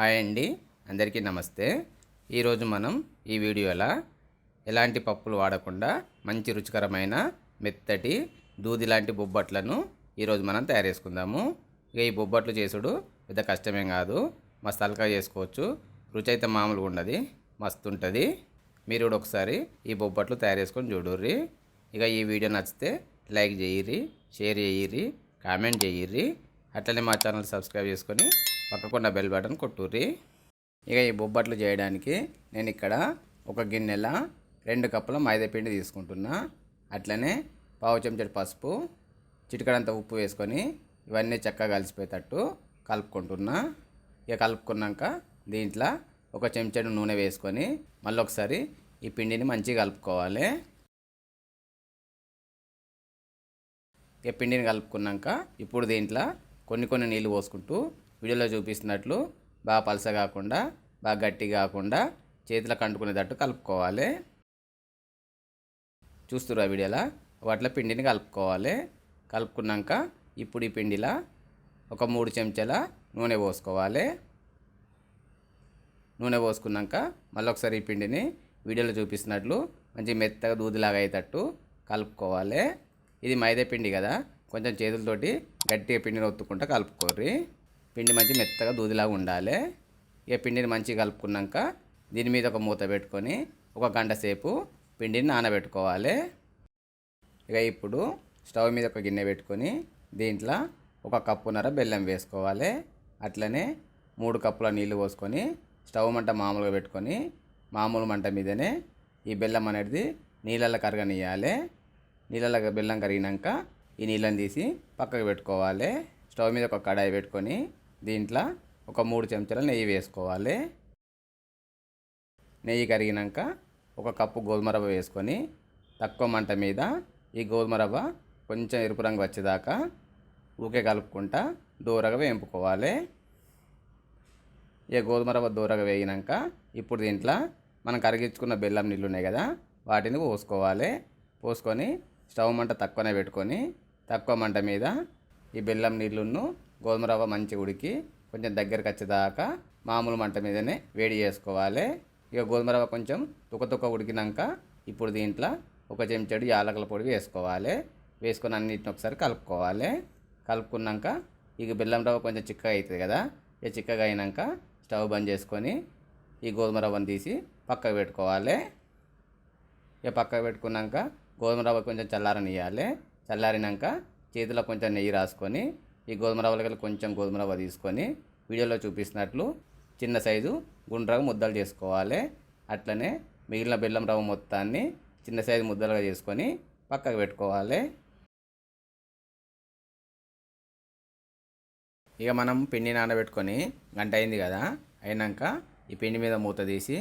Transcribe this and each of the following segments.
Hi అండి. అందరికీ నమస్తే. ఈరోజు మనం ఈ వీడియోలో ఎలాంటి పప్పులు వాడకుండా మంచి రుచికరమైన మెత్తటి దూది లాంటి బొబ్బట్లను ఈరోజు మనం తయారు చేసుకుందాము. ఇక ఈ బొబ్బట్లు చేసుడు పెద్ద కష్టమేం కాదు. మస్తు అలకా చేసుకోవచ్చు. రుచి అయితే మామూలుగా ఉండదు. మస్తు ఉంటుంది. మీరు కూడా ఒకసారి ఈ బొబ్బట్లు తయారు చేసుకొని చూడుర్రి. ఇక ఈ వీడియో నచ్చితే లైక్ చేయిర్రి షేర్ చేయిర్రి కామెంట్ చేయిర్రి. అట్లనే మా ఛానల్ సబ్స్క్రైబ్ చేసుకొని పక్కకున్న బెల్ బటన్ కొట్టుర్రి. ఇక ఈ బొబ్బట్లు చేయడానికి నేను ఇక్కడ ఒక గిన్నెల రెండు కప్పుల మైదా పిండి తీసుకుంటున్నా. అట్లనే పావు చెంచడి పసుపు చిటికడంత ఉప్పు వేసుకొని ఇవన్నీ చక్కగా కలిసిపోయేటట్టు కలుపుకుంటున్నా. ఇక కలుపుకున్నాక దీంట్లో ఒక చెంచడు నూనె వేసుకొని మళ్ళీ ఒకసారి ఈ పిండిని మంచిగా కలుపుకోవాలి. ఇక పిండిని కలుపుకున్నాక ఇప్పుడు దీంట్లో కొన్ని కొన్ని నీళ్ళు పోసుకుంటూ వీడియోలో చూపిస్తున్నట్లు బాగా పలస కాకుండా బాగా గట్టి కాకుండా చేతిలో కంటుకునేటట్టు కలుపుకోవాలి. చూస్తురా ఆ వాటిలో పిండిని కలుపుకోవాలి. కలుపుకున్నాక ఇప్పుడు ఈ పిండిలో ఒక మూడు చెంచాల నూనె పోసుకోవాలి. నూనె పోసుకున్నాక మళ్ళీ ఒకసారి ఈ పిండిని వీడియోలో చూపిస్తున్నట్లు మంచి మెత్తగా దూదిలాగా అయ్యేటట్టు కలుపుకోవాలి. ఇది మైదా పిండి కదా కొంచెం చేతులతోటి గట్టిగా పిండిని ఒత్తుకుంటూ కలుపుకోర్రి. పిండి మంచి మెత్తగా దూదిలాగా ఉండాలి. ఇక పిండిని మంచిగా కలుపుకున్నాక దీని మీద ఒక మూత పెట్టుకొని ఒక గంట సేపు పిండిని నానబెట్టుకోవాలి. ఇక ఇప్పుడు స్టవ్ మీద ఒక గిన్నె పెట్టుకొని దీంట్లో ఒక కప్పున్నర బెల్లం వేసుకోవాలి. అట్లనే మూడు కప్పుల నీళ్ళు పోసుకొని స్టవ్ మంట మామూలుగా పెట్టుకొని మామూలు మంట మీదనే ఈ బెల్లం అనేది నీళ్ళల్లో కరగనియాలి నీళ్ళలో బెల్లం కరిగినాక ఈ నీళ్ళని తీసి పక్కకు పెట్టుకోవాలి. స్టవ్ మీద ఒక కడాయి పెట్టుకొని దీంట్లో ఒక మూడు చెంచాల నెయ్యి వేసుకోవాలి. నెయ్యి కరిగినాక ఒక కప్పు గోధుమ రవ్వ వేసుకొని తక్కువ మంట మీద ఈ గోధుమ రవ్వ కొంచెం ఎరుపు రంగు వచ్చేదాకా ఊకే కలుపుకుంటా దూరగా వేంపుకోవాలి ఇక గోధుమ రవ్వ దూరగా వేగినాక ఇప్పుడు దీంట్లో మనం కరిగించుకున్న బెల్లం నీళ్ళు ఉన్నాయి కదా వాటిని పోసుకోవాలి. పోసుకొని స్టవ్ మంట తక్కువనే పెట్టుకొని తక్కువ మంట మీద ఈ బెల్లం నీళ్ళును గోధుమ రవ్వ మంచి ఉడికి కొంచెం దగ్గరకు వచ్చేదాకా మామూలు మంట మీదనే వేడి చేసుకోవాలి. ఇక గోధుమ రవ్వ కొంచెం తుక ఉడికినాక ఇప్పుడు దీంట్లో ఒక చెంచాడు యాలకుల పొడి వేసుకోవాలి. వేసుకొని అన్నిటిని ఒకసారి కలుపుకోవాలి. కలుపుకున్నాక ఇక బెల్లం రవ్వ కొంచెం చిక్కగా అవుతుంది కదా. ఇక చిక్కగా అయినాక స్టవ్ బంద్ చేసుకొని ఈ గోధుమ రవ్వను తీసి పక్కకు పెట్టుకోవాలి. ఇక పక్కకు పెట్టుకున్నాక గోధుమ రవ్వ కొంచెం చల్లారనియాలి చల్లారినాక చేతిలో కొంచెం నెయ్యి రాసుకొని ఈ గోధుమ రవ్వలకి కొంచెం గోధుమ రవ్వ తీసుకొని వీడియోలో చూపిస్తున్నట్లు చిన్న సైజు గుండ్రగా ముద్దలు చేసుకోవాలి. అట్లనే మిగిలిన బెల్లం రవ్వ మొత్తాన్ని చిన్న సైజు ముద్దలుగా చేసుకొని పక్కకు పెట్టుకోవాలి. ఇక మనం పిండి నానబెట్టుకొని గంట అయింది కదా అయినాక ఈ పిండి మీద మూత తీసి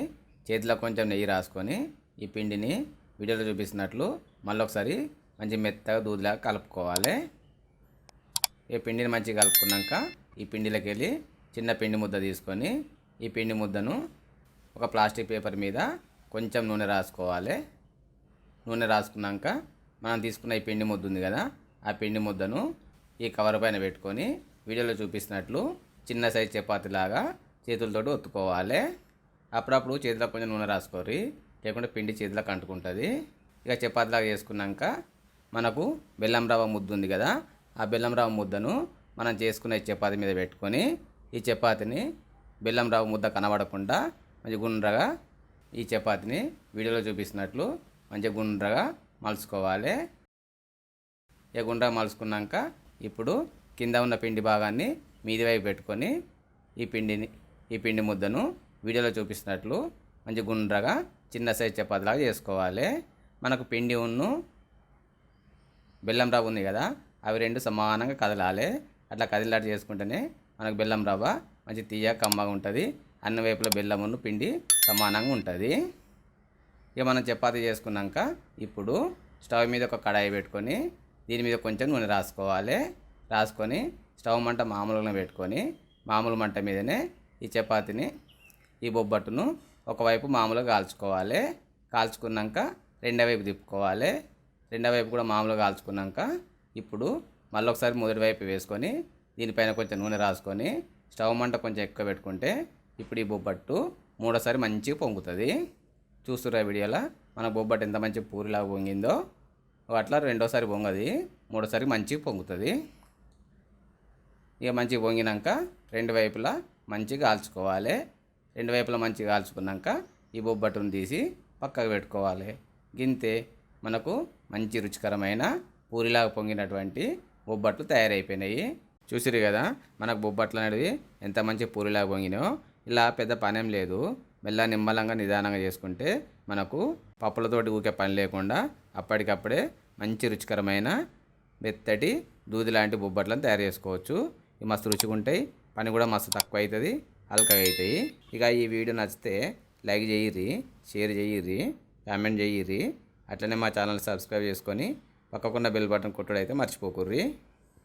చేతిలో కొంచెం నెయ్యి రాసుకొని ఈ పిండిని వీడియోలో చూపిస్తున్నట్లు మళ్ళీ ఒకసారి మంచి మెత్తగా దూదిలాగా కలుపుకోవాలి. ఈ పిండిని మంచిగా కలుపుకున్నాక ఈ పిండిలోకి వెళ్ళి చిన్న పిండి ముద్ద తీసుకొని ఈ పిండి ముద్దను ఒక ప్లాస్టిక్ పేపర్ మీద కొంచెం నూనె రాసుకోవాలి. నూనె రాసుకున్నాక మనం తీసుకున్న ఈ పిండి ముద్ద ఉంది కదా ఆ పిండి ముద్దను ఈ కవర్ పైన పెట్టుకొని వీడియోలో చూపిస్తున్నట్లు చిన్న సైజ్ చపాతీలాగా చేతులతోటి ఒత్తుకోవాలి. అప్పుడప్పుడు చేతిలో కొంచెం నూనె రాసుకోరి లేకుంటే పిండి చేతిలోకి అంటుకుంటుంది ఇక చపాతీలాగా చేసుకున్నాక మనకు బెల్లం రవ్వ ముద్దు ఉంది కదా ఆ బెల్లం రవ్వ ముద్దను మనం చేసుకునే చపాతి మీద పెట్టుకొని ఈ చపాతీని బెల్లం రవ్వ ముద్ద కనబడకుండా మంచి గుండ్రగా ఈ చపాతీని వీడియోలో చూపిస్తున్నట్లు మంచిగా గుండ్రగా మలుచుకోవాలి. ఇక గుండ్రగా మలుచుకున్నాక ఇప్పుడు కింద ఉన్న పిండి భాగాన్ని మీది వైపు పెట్టుకొని ఈ పిండిని ఈ పిండి ముద్దను వీడియోలో చూపిస్తున్నట్లు మంచి గుండ్రగా చిన్న సైజ్ చపాతీలాగా చేసుకోవాలి. మనకు పిండి ఉన్ను బెల్లం రవ్వ ఉంది కదా అవి రెండు సమానంగా కదలాలి. అట్లా కదిలాట చేసుకుంటేనే మనకు బెల్లం రవ్వ మంచి తీయ కమ్మగా ఉంటుంది. అన్ని వైపుల బెల్లమును పిండి సమానంగా ఉంటుంది. ఇక మనం చపాతీ చేసుకున్నాక ఇప్పుడు స్టవ్ మీద ఒక కడాయి పెట్టుకొని దీని మీద కొంచెం నూనె రాసుకోవాలి. రాసుకొని స్టవ్ మంట మామూలుగా పెట్టుకొని మామూలు మంట మీదనే ఈ చపాతీని ఈ బొబ్బట్టును ఒకవైపు మామూలుగా కాల్చుకోవాలి. కాల్చుకున్నాక రెండో వైపు తిప్పుకోవాలి. రెండో వైపు కూడా మామూలుగా కాల్చుకున్నాక ఇప్పుడు మళ్ళీ ఒకసారి మొదటి వైపు వేసుకొని దీనిపైన కొంచెం నూనె రాసుకొని స్టవ్ మంట కొంచెం ఎక్కువ పెట్టుకుంటే ఇప్పుడు ఈ బొబ్బట్టు మూడోసారి మంచిగా పొంగుతుంది. చూస్తురా వీడియోలో? మన బొబ్బట్టు ఎంత మంచి పూరిలాగా పొంగిందో? అట్లా రెండోసారి పొంగది మూడోసారి మంచిగా పొంగుతుంది. ఇక మంచిగా పొంగినాక రెండు వైపులా మంచిగా కాల్చుకోవాలి. రెండు వైపులా మంచిగా కాల్చుకున్నాక ఈ బొబ్బట్టును తీసి పక్కకు పెట్టుకోవాలి. గింతే మనకు మంచి రుచికరమైన పూరిలాగా పొంగినటువంటి బొబ్బట్లు తయారైపోయినాయి. చూసిరు కదా మనకు బొబ్బట్లు అనేవి ఎంత మంచి పూరిలాగా పొంగినాయో. ఇలా పెద్ద పనేం లేదు. మెల్ల నిమ్మలంగా నిదానంగా చేసుకుంటే మనకు పప్పులతోటి ఊకే పని లేకుండా అప్పటికప్పుడే మంచి రుచికరమైన మెత్తటి దూది లాంటి బొబ్బట్లను తయారు చేసుకోవచ్చు. ఇవి మస్తు రుచిగా ఉంటాయి. పని కూడా మస్తు తక్కువ అవుతుంది అల్కగా అవుతాయి. ఇక ఈ వీడియో నచ్చితే లైక్ చేయిర్రి షేర్ చేయిర్రి కామెంట్ చేయిర్రి. అట్లనే మా ఛానల్ సబ్స్క్రైబ్ చేసుకొని పక్కకున్న బెల్ బటన్ కొట్టుడైతే మర్చిపోకుర్రి.